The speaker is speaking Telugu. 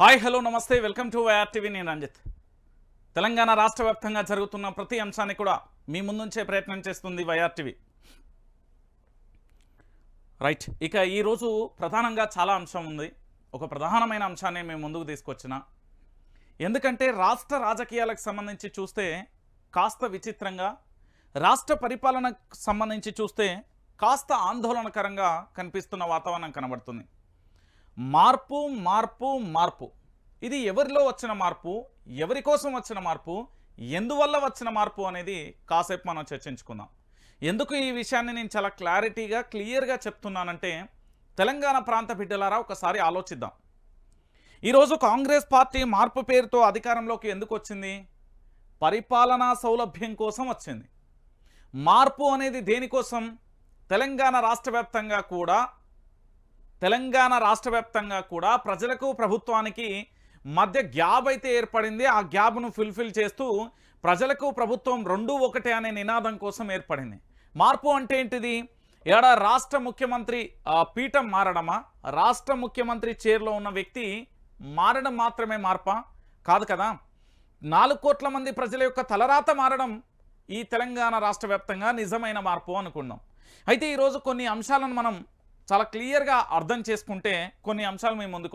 హాయ్ హలో నమస్తే. Welcome to YR TV. నేను రంజిత్. తెలంగాణ రాష్ట్ర వ్యాప్తంగా జరుగుతున్న ప్రతి అంశాన్ని కూడా మీ ముందుంచే ప్రయత్నం చేస్తుంది వైఆర్ టీవీ. రైట్. ఇక ఈరోజు ప్రధానంగా చాలా అంశం ఉంది. ఒక ప్రధానమైన అంశాన్ని మేము ముందుకు తీసుకొచ్చిన. ఎందుకంటే రాష్ట్ర రాజకీయాలకు సంబంధించి చూస్తే కాస్త విచిత్రంగా రాష్ట్ర పరిపాలనకు సంబంధించి చూస్తే కాస్త ఆందోళనకరంగా కనిపిస్తున్న వాతావరణం కనబడుతుంది. మార్పు మార్పు మార్పు. ఇది ఎవరిలో వచ్చిన మార్పు? ఎవరి కోసం వచ్చిన మార్పు? ఎందువల్ల వచ్చిన మార్పు అనేది కాసేపు మనం చర్చించుకుందాం. ఎందుకు ఈ విషయాన్ని నేను చాలా క్లారిటీగా క్లియర్గా చెప్తున్నానంటే తెలంగాణ ప్రాంత బిడ్డలారా ఒకసారి ఆలోచిద్దాం. ఈరోజు కాంగ్రెస్ పార్టీ మార్పు పేరుతో అధికారంలోకి ఎందుకు వచ్చింది? పరిపాలనా సౌలభ్యం కోసం వచ్చింది. మార్పు అనేది దేనికోసం? తెలంగాణ రాష్ట్ర కూడా తెలంగాణ రాష్ట్ర వ్యాప్తంగా కూడా ప్రజలకు ప్రభుత్వానికి మధ్య గ్యాప్ అయితే ఏర్పడింది. ఆ గ్యాప్ను ఫుల్ఫిల్ చేస్తూ ప్రజలకు ప్రభుత్వం రెండు ఒకటే అనే నినాదం కోసం ఏర్పడింది. మార్పు అంటే ఏంటిది? ఏడా రాష్ట్ర ముఖ్యమంత్రి పీఠం మారడమా? రాష్ట్ర ముఖ్యమంత్రి చైర్లో ఉన్న వ్యక్తి మారడం మాత్రమే మార్పా? కాదు కదా? నాలుగు కోట్ల మంది ప్రజల యొక్క తలరాత మారడం ఈ తెలంగాణ రాష్ట్ర నిజమైన మార్పు అనుకున్నాం అయితే ఈరోజు కొన్ని అంశాలను మనం చాలా క్లియర్గా అర్థం చేసుకుంటే కొన్ని అంశాలు మేము ముందుకు